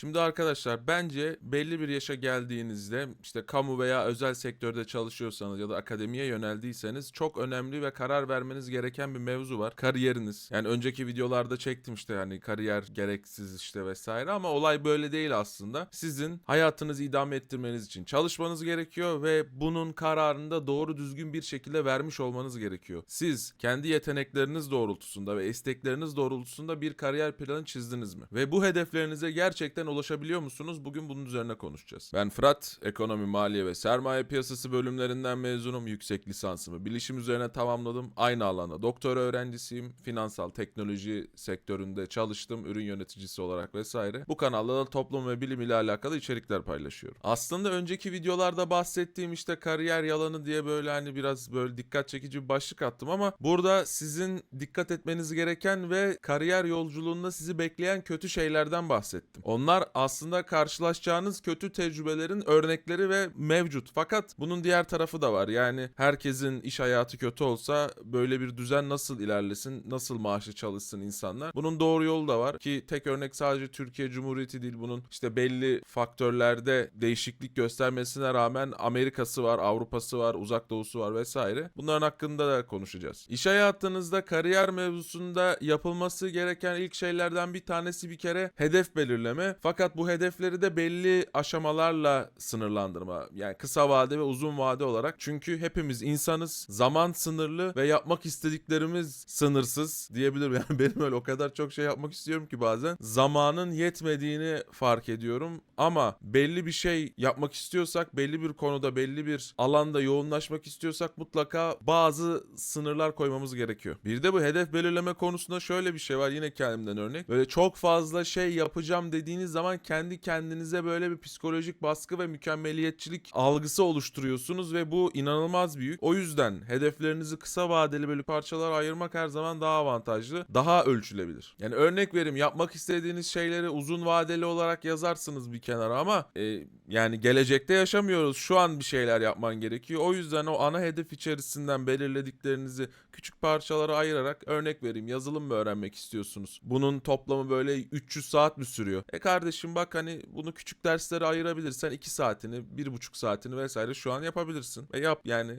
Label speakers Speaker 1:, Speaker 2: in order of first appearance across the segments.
Speaker 1: Şimdi arkadaşlar bence belli bir yaşa geldiğinizde işte kamu veya özel sektörde çalışıyorsanız ya da akademiye yöneldiyseniz çok önemli ve karar vermeniz gereken bir mevzu var. Kariyeriniz. Yani önceki videolarda çektim işte hani kariyer gereksiz işte vesaire ama olay böyle değil aslında. Sizin hayatınızı idame ettirmeniz için çalışmanız gerekiyor ve bunun kararını da doğru düzgün bir şekilde vermiş olmanız gerekiyor. Siz kendi yetenekleriniz doğrultusunda ve istekleriniz doğrultusunda bir kariyer planı çizdiniz mi? Ve bu hedeflerinize gerçekten ulaşabiliyor musunuz? Bugün bunun üzerine konuşacağız. Ben Fırat, ekonomi, maliye ve sermaye piyasası bölümlerinden mezunum. Yüksek lisansımı bilişim üzerine tamamladım. Aynı alanda doktora öğrencisiyim. Finansal teknoloji sektöründe çalıştım. Ürün yöneticisi olarak vesaire. Bu kanalda da toplum ve bilim ile alakalı içerikler paylaşıyorum. Aslında önceki videolarda bahsettiğim işte kariyer yalanı diye böyle hani biraz böyle dikkat çekici bir başlık attım ama burada sizin dikkat etmeniz gereken ve kariyer yolculuğunda sizi bekleyen kötü şeylerden bahsettim. Onlar aslında karşılaşacağınız kötü tecrübelerin örnekleri ve mevcut. Fakat bunun diğer tarafı da var. Yani herkesin iş hayatı kötü olsa böyle bir düzen nasıl ilerlesin, nasıl maaşı çalışsın insanlar? Bunun doğru yolu da var ki tek örnek sadece Türkiye Cumhuriyeti değil bunun işte belli faktörlerde değişiklik göstermesine rağmen Amerika'sı var, Avrupa'sı var, Uzak Doğu'su var vesaire. Bunların hakkında da konuşacağız. İş hayatınızda kariyer mevzusunda yapılması gereken ilk şeylerden bir tanesi bir kere hedef belirleme. Fakat bu hedefleri de belli aşamalarla sınırlandırma. Yani kısa vade ve uzun vade olarak. Çünkü hepimiz insanız. Zaman sınırlı ve yapmak istediklerimiz sınırsız diyebilirim. Yani benim öyle o kadar çok şey yapmak istiyorum ki bazen. Zamanın yetmediğini fark ediyorum. Ama belli bir şey yapmak istiyorsak, belli bir konuda, belli bir alanda yoğunlaşmak istiyorsak mutlaka bazı sınırlar koymamız gerekiyor. Bir de bu hedef belirleme konusunda şöyle bir şey var. Yine kendimden örnek. Böyle çok fazla şey yapacağım dediğiniz zaman kendi kendinize böyle bir psikolojik baskı ve mükemmeliyetçilik algısı oluşturuyorsunuz ve bu inanılmaz büyük. O yüzden hedeflerinizi kısa vadeli böyle parçalara ayırmak her zaman daha avantajlı, daha ölçülebilir. Yani örnek vereyim yapmak istediğiniz şeyleri uzun vadeli olarak yazarsınız bir kenara ama e, yani gelecekte yaşamıyoruz. Şu an bir şeyler yapman gerekiyor. O yüzden o ana hedef içerisinden belirlediklerinizi küçük parçalara ayırarak örnek vereyim. Yazılım mı öğrenmek istiyorsunuz? Bunun toplamı böyle 300 saat mi sürüyor? E kardeşim bak hani bunu küçük derslere ayırabilirsen 2 saatini, 1,5 saatini vesaire şu an yapabilirsin. Ve yap yani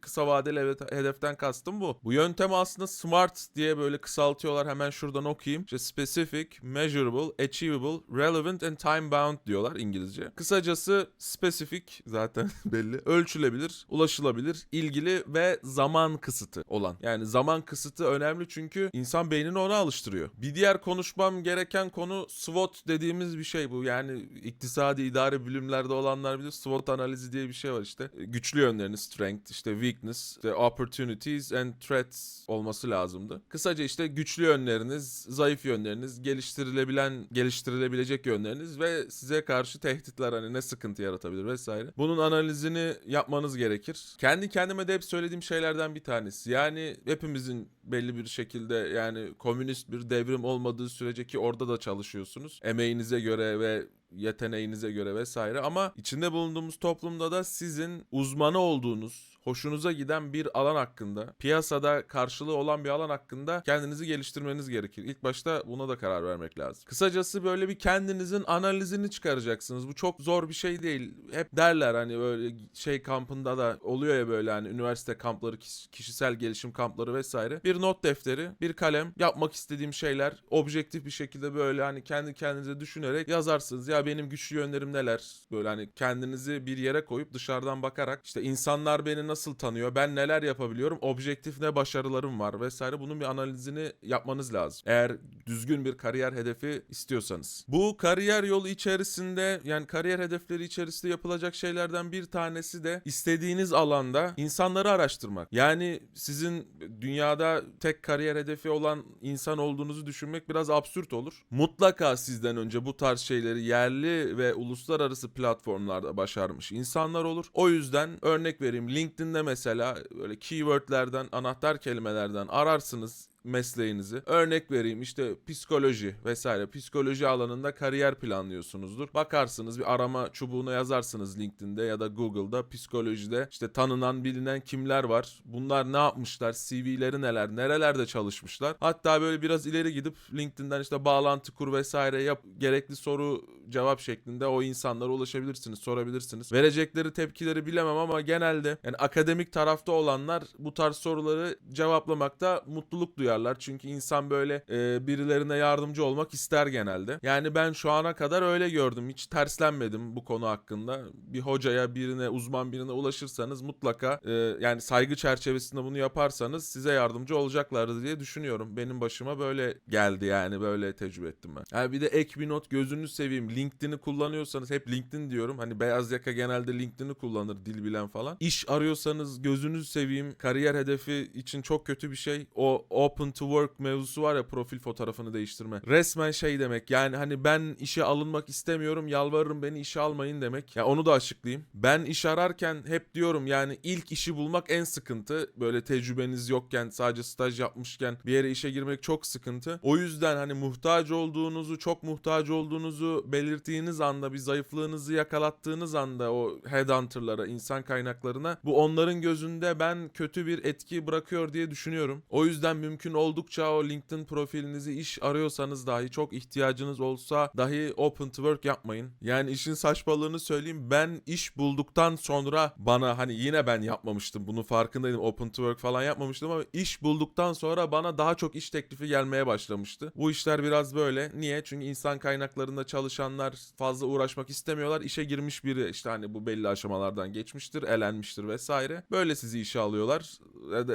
Speaker 1: kısa vadeli hedeften kastım bu. Bu yöntem aslında SMART diye böyle kısaltıyorlar. Hemen şuradan okuyayım. İşte specific, measurable, achievable, relevant and time bound diyorlar İngilizce. Kısacası specific zaten belli. Ölçülebilir, ulaşılabilir, ilgili ve zaman kısıtı olan. Yani zaman kısıtı önemli çünkü insan beynini ona alıştırıyor. Bir diğer konuşmam gereken konu SWOT dediğimiz bir şey bu. Yani iktisadi idari bilimlerde olanlar bilir. SWOT analizi diye bir şey var işte. Güçlü yönleriniz, strength, işte weakness, işte opportunities and threats olması lazımdı. Kısaca işte güçlü yönleriniz, zayıf yönleriniz, geliştirilebilen, geliştirilebilecek yönleriniz ve size karşı tehditler hani ne sıkıntı yaratabilir vesaire. Bunun analizini yapmanız gerekir. Kendi kendime de hep söylediğim şeylerden bir tanesi. Yani hepimizin belli bir şekilde yani komünist bir devrim olmadığı sürece ki orada da çalışıyorsunuz. Emeğinize göre ve yeteneğinize göre vesaire ama içinde bulunduğumuz toplumda da sizin uzmanı olduğunuz, hoşunuza giden bir alan hakkında, piyasada karşılığı olan bir alan hakkında kendinizi geliştirmeniz gerekir. İlk başta buna da karar vermek lazım. Kısacası böyle bir kendinizin analizini çıkaracaksınız. Bu çok zor bir şey değil. Hep derler hani böyle şey kampında da oluyor ya böyle hani üniversite kampları, kiş- kişisel gelişim kampları vesaire. Bir not defteri, bir kalem, yapmak istediğim şeyler objektif bir şekilde böyle hani kendi kendinize düşünerek yazarsınız. Ya benim güçlü yönlerim neler? Böyle hani kendinizi bir yere koyup dışarıdan bakarak işte insanlar beni nasıl tanıyor? Ben neler yapabiliyorum? Objektif ne başarılarım var vesaire. Bunun bir analizini yapmanız lazım. Eğer düzgün bir kariyer hedefi istiyorsanız. Bu kariyer yolu içerisinde yani kariyer hedefleri içerisinde yapılacak şeylerden bir tanesi de istediğiniz alanda insanları araştırmak. Yani sizin dünyada tek kariyer hedefi olan insan olduğunuzu düşünmek biraz absürt olur. Mutlaka sizden önce bu tarz şeyleri yerli ve uluslararası platformlarda başarmış insanlar olur. O yüzden örnek vereyim LinkedIn'de mesela böyle keywordlerden, anahtar kelimelerden ararsınız mesleğinizi. Örnek vereyim işte psikoloji vesaire. Psikoloji alanında kariyer planlıyorsunuzdur. Bakarsınız bir arama çubuğuna yazarsınız LinkedIn'de ya da Google'da psikolojide işte tanınan bilinen kimler var. Bunlar ne yapmışlar? CV'leri neler? Nerelerde çalışmışlar? Hatta böyle biraz ileri gidip LinkedIn'den işte bağlantı kur vesaire yap gerekli soru cevap şeklinde o insanlara ulaşabilirsiniz, sorabilirsiniz. Verecekleri tepkileri bilemem ama genelde yani akademik tarafta olanlar bu tarz soruları cevaplamakta mutluluk duyarlar. Çünkü insan böyle e, birilerine yardımcı olmak ister genelde. Yani ben şu ana kadar öyle gördüm. Hiç terslenmedim bu konu hakkında. Bir hocaya, birine, uzman birine ulaşırsanız mutlaka e, yani saygı çerçevesinde bunu yaparsanız size yardımcı olacaklardır diye düşünüyorum. Benim başıma böyle geldi yani böyle tecrübe ettim ben. Yani bir de ek bir not gözünü seveyim. LinkedIn'i kullanıyorsanız hep LinkedIn diyorum. Hani beyaz yaka genelde LinkedIn'i kullanır dil bilen falan. İş arıyorsanız gözünüzü seveyim. Kariyer hedefi için çok kötü bir şey. O open to work mevzusu var ya profil fotoğrafını değiştirme. Resmen şey demek. Yani hani ben işe alınmak istemiyorum. Yalvarırım beni işe almayın demek. Ya onu da açıklayayım. Ben iş ararken hep diyorum yani ilk işi bulmak en sıkıntı. Böyle tecrübeniz yokken sadece staj yapmışken bir yere işe girmek çok sıkıntı. O yüzden hani muhtaç olduğunuzu, çok muhtaç olduğunuzu belirttiğiniz anda bir zayıflığınızı yakalattığınız anda o headhunter'lara, insan kaynaklarına bu onların gözünde ben kötü bir etki bırakıyor diye düşünüyorum. O yüzden mümkün oldukça o LinkedIn profilinizi iş arıyorsanız dahi çok ihtiyacınız olsa dahi open to work yapmayın. Yani işin saçmalığını söyleyeyim ben iş bulduktan sonra bana hani yine ben yapmamıştım bunu farkındaydım open to work falan yapmamıştım ama iş bulduktan sonra bana daha çok iş teklifi gelmeye başlamıştı. Bu işler biraz böyle. Niye? Çünkü insan kaynaklarında çalışanlar fazla uğraşmak istemiyorlar. İşe girmiş biri işte hani bu belli aşamalardan geçmiştir, elenmiştir vesaire. Böyle sizi işe alıyorlar.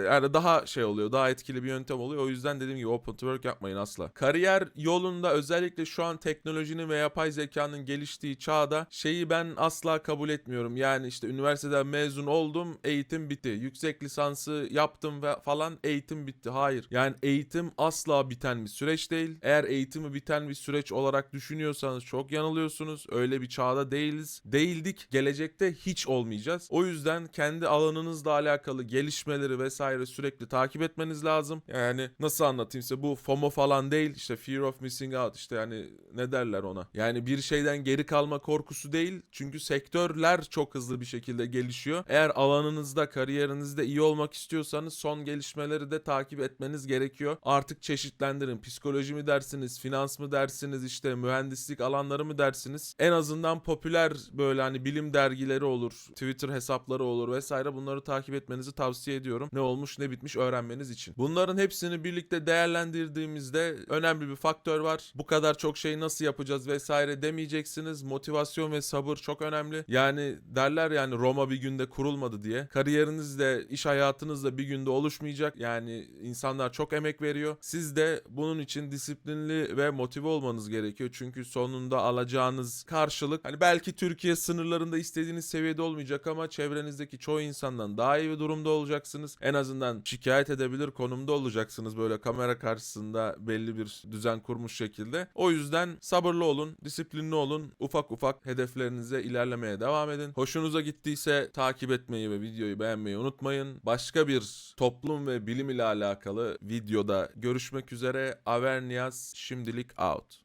Speaker 1: Yani daha şey oluyor, daha etkili bir yöntem oluyor. O yüzden dediğim gibi open to work yapmayın asla. Kariyer yolunda özellikle şu an teknolojinin ve yapay zekanın geliştiği çağda şeyi ben asla kabul etmiyorum. Yani işte üniversiteden mezun oldum, eğitim bitti. Yüksek lisansı yaptım ve falan eğitim bitti. Hayır. Yani eğitim asla biten bir süreç değil. Eğer eğitimi biten bir süreç olarak düşünüyorsanız çok yanılıyorsunuz. Öyle bir çağda değiliz. Değildik. Gelecekte hiç olmayacağız. O yüzden kendi alanınızla alakalı gelişmeleri vesaire sürekli takip etmeniz lazım. Yani nasıl anlatayım size bu FOMO falan değil. İşte fear of missing out işte yani ne derler ona. Yani bir şeyden geri kalma korkusu değil. Çünkü sektörler çok hızlı bir şekilde gelişiyor. Eğer alanınızda, kariyerinizde iyi olmak istiyorsanız son gelişmeleri de takip etmeniz gerekiyor. Artık çeşitlendirin. Psikoloji mi dersiniz, finans mı dersiniz, işte mühendislik alanları mı dersiniz? En azından popüler böyle hani bilim dergileri olur, Twitter hesapları olur vesaire bunları takip etmenizi tavsiye ediyorum. Ne olmuş ne bitmiş öğrenmeniz için. Bunların hepsini birlikte değerlendirdiğimizde önemli bir faktör var. Bu kadar çok şeyi nasıl yapacağız vesaire demeyeceksiniz. Motivasyon ve sabır çok önemli. Yani derler yani Roma bir günde kurulmadı diye. Kariyeriniz de iş hayatınız da bir günde oluşmayacak. Yani insanlar çok emek veriyor. Siz de bunun için disiplinli ve motive olmanız gerekiyor. Çünkü sonunda alacağınız karşılık hani belki Türkiye sınırlarında istediğiniz seviyede olmayacak ama çevrenizdeki çoğu insandan daha iyi bir durumda olacaksınız. En azından şikayet edebilir konumda olacaksınız böyle kamera karşısında belli bir düzen kurmuş şekilde. O yüzden sabırlı olun, disiplinli olun. Ufak ufak hedeflerinize ilerlemeye devam edin. Hoşunuza gittiyse takip etmeyi ve videoyu beğenmeyi unutmayın. Başka bir toplum ve bilim ile alakalı videoda görüşmek üzere. Avernias şimdilik out.